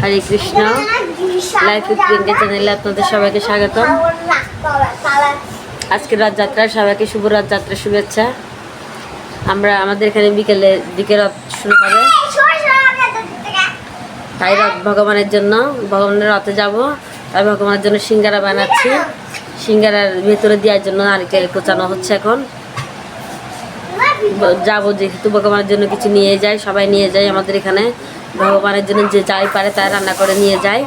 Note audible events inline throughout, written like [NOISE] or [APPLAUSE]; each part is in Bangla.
হরে কৃষ্ণ। লাইফ প্রিন্টে চ্যানেলে আপনাদের সবাইকে স্বাগতম। আজকের রথযাত্রা সবাইকে শুভ রথযাত্রা শুভেচ্ছা। আমরা আমাদের এখানে বিকেলে দিকে রথ শুরু হবে। তাই রথ ভগবানের জন্য ভগবানের রথে যাব। তাই ভগবানের জন্য সিঙ্গারা বানাচ্ছি। সিঙ্গারার ভেতরে দেওয়ার জন্য নারকেল কোচানো হচ্ছে এখন। যাব যেহেতু ভগবানের জন্য কিছু নিয়ে যাই সবাই নিয়ে যায় আমাদের এখানে। ভগবানের জন্য যে যাই পারে তাই রান্না করে নিয়ে যায়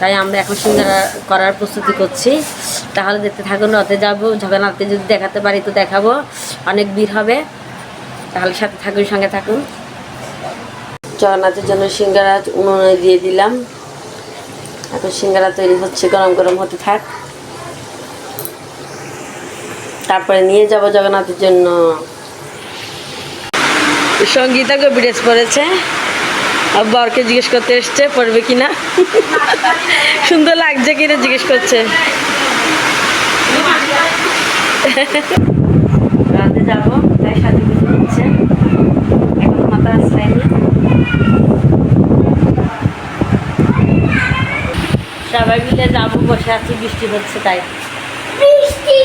তাই আমরা এখন সিঙ্গারা করার প্রস্তুতি করছি। তাহলে দেখতে থাকুন, রথে যাব, জগন্নাথকে যদি দেখাতে পারি তো দেখাবো। অনেক ভিড় হবে। তাহলে সাথে থাকুন, সঙ্গে থাকুন। জগন্নাথের জন্য সিঙ্গারা উনুনে দিয়ে দিলাম। এখন সিঙ্গারা তৈরি হচ্ছে, গরম গরম হতে থাক। তারপরে নিয়ে যাব জগন্নাথের জন্য। সঙ্গীতা ড্রেস পরেছে আর বরকে জিজ্ঞেস করতে এসছে, পড়বে কিনা? সুন্দর লাগছে কিনা জিজ্ঞেস করছে। তাই সাথে এখন মাথা সবাই মিলে যাব, বসে আছি, বৃষ্টি হচ্ছে তাই। বৃষ্টি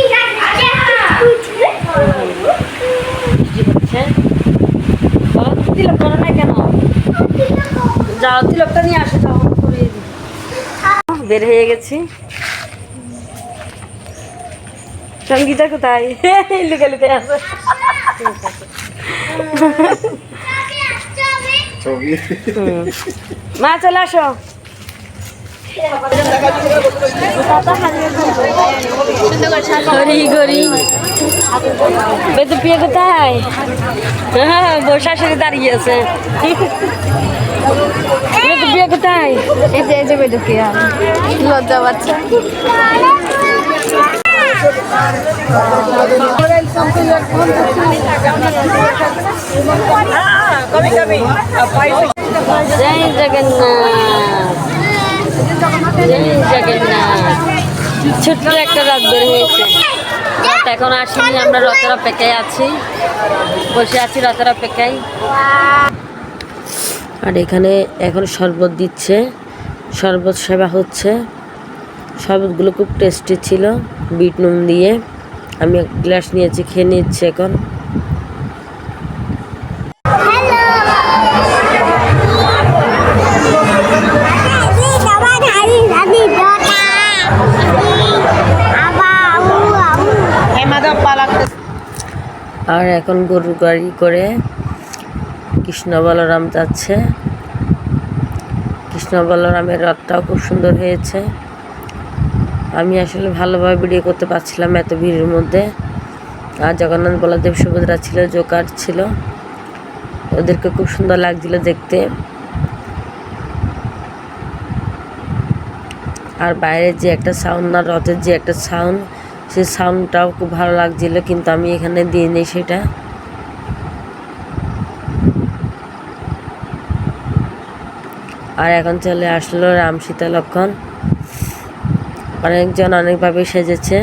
হচ্ছে বাবা তুমি তিলক করো না কেন যাও তিলকটা নিয়ে আসো যাও করিয়ে দিই। বের হয়ে গেছি। সঙ্গীতা কোথায়? [LAUGHS] লুকে লুকে আছে। মা চলে আসো। বেতু পিয়ে কোথায়? হ্যাঁ বউ শাশুড়ি দাঁড়িয়ে আছে। বেতু পিয়ে কোথায়? এই যে এই যে লজ্জা বাচ্চা জয় জগন্নাথ। ছোট্ট একটা রাত বের হয়েছে। এখন আসিনি, আমরা রথের অপেক্ষায় আছি। বসে আছি রথের অপেক্ষায়। আর এখানে এখন শরবত দিচ্ছে। শরবত সেবা হচ্ছে। শরবতগুলো খুব টেস্টি ছিল, বিট নুন দিয়ে। আমি এক গ্লাস নিয়েছি, খেয়ে নিচ্ছি এখন। আর এখন গরু গাড়ি করে কৃষ্ণ বলরাম যাচ্ছে। কৃষ্ণ বলরামের রথটাও খুব সুন্দর হয়েছে। আমি আসলে ভালোভাবে ভিডিও করতে পারছিলাম এত ভিড়ের মধ্যে। আর জগন্নাথ বলদেব সুভদ্রা ছিল, জোকার ছিল। ওদেরকে খুব সুন্দর লাগছিল দেখতে। আর বাইরে যে একটা সাউন্ড না রথের যে একটা সাউন্ড সেই সাউন্ডটাও খুব ভালো লাগছিল, কিন্তু আমি এখানে দিয়ে নিই সেটা। আর এখন চলে আসলো রাম সীতা লক্ষণ অনেকজন অনেকভাবে সেজেছে।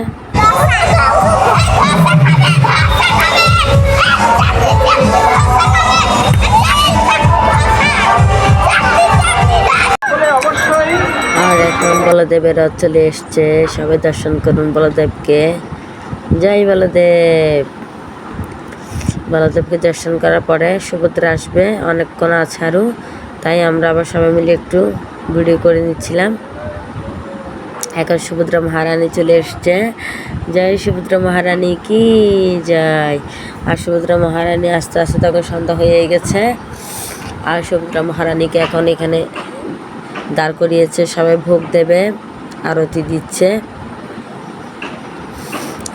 বলদেবের চলে এসছে। সবাই দর্শন করুন বলদেবকে। জয় বলদেব। বলদেবকে দর্শন করার পরে সুভদ্রা আসবে। অনেকক্ষণ আছে আরও তাই আমরা আবার সবাই মিলে একটু ভিডিও করে নিচ্ছিলাম। এখন সুভদ্রা মহারানী চলে এসছে। জয় সুভদ্রা মহারানী কি? জয়। আর সুভদ্রা মহারানী আস্তে আস্তে তখন সন্ধ্যা হয়ে গেছে। আর সুভদ্রা মহারানীকে এখন এখানে দাঁড় করিয়েছে। সবাই ভোগ দেবে। আরতি দিচ্ছে।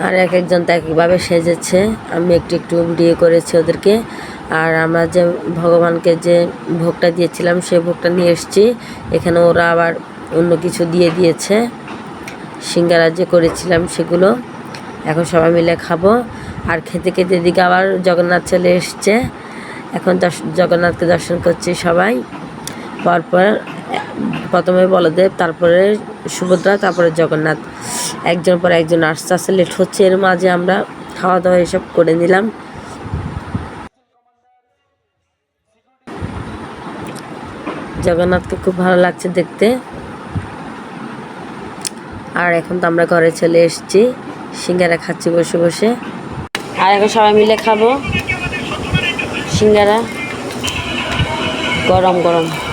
আর এক একজন তো একভাবে সেজেছে। আমি একটু একটু ভিডিও করেছি ওদেরকে। আর আমরা যে ভগবানকে যে ভোগটা দিয়েছিলাম সেই ভোগটা নিয়ে এসেছি। এখানে ওরা আবার অন্য কিছু দিয়ে দিয়েছে। সিঙ্গারা যে করেছিলাম সেগুলো। এখন সবাই মিলে খাব। আর খেতে খেতে এদিকে আবার জগন্নাথ চলে এসছে। এখন জগন্নাথকে দর্শন করছি সবাই। পরপর, প্রথমে বলদেব, তারপরে সুভদ্রা, তারপরে জগন্নাথ। একজন পর একজন আসতে আসতে লেট হচ্ছে। এর মাঝে আমরা খাওয়া দাওয়া এসব করে নিলাম। জগন্নাথকে খুব ভালো লাগছে দেখতে। আর এখন তো আমরা ঘরে চলে এসেছি। সিঙ্গারা খাচ্ছি বসে বসে। আর এখন সবাই মিলে খাব। সিঙ্গারা। গরম গরম।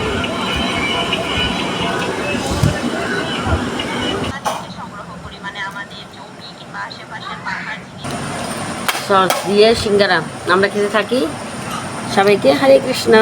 সস দিয়ে সিঙ্গারা আমরা খেতে থাকি সবাইকে হরে কৃষ্ণ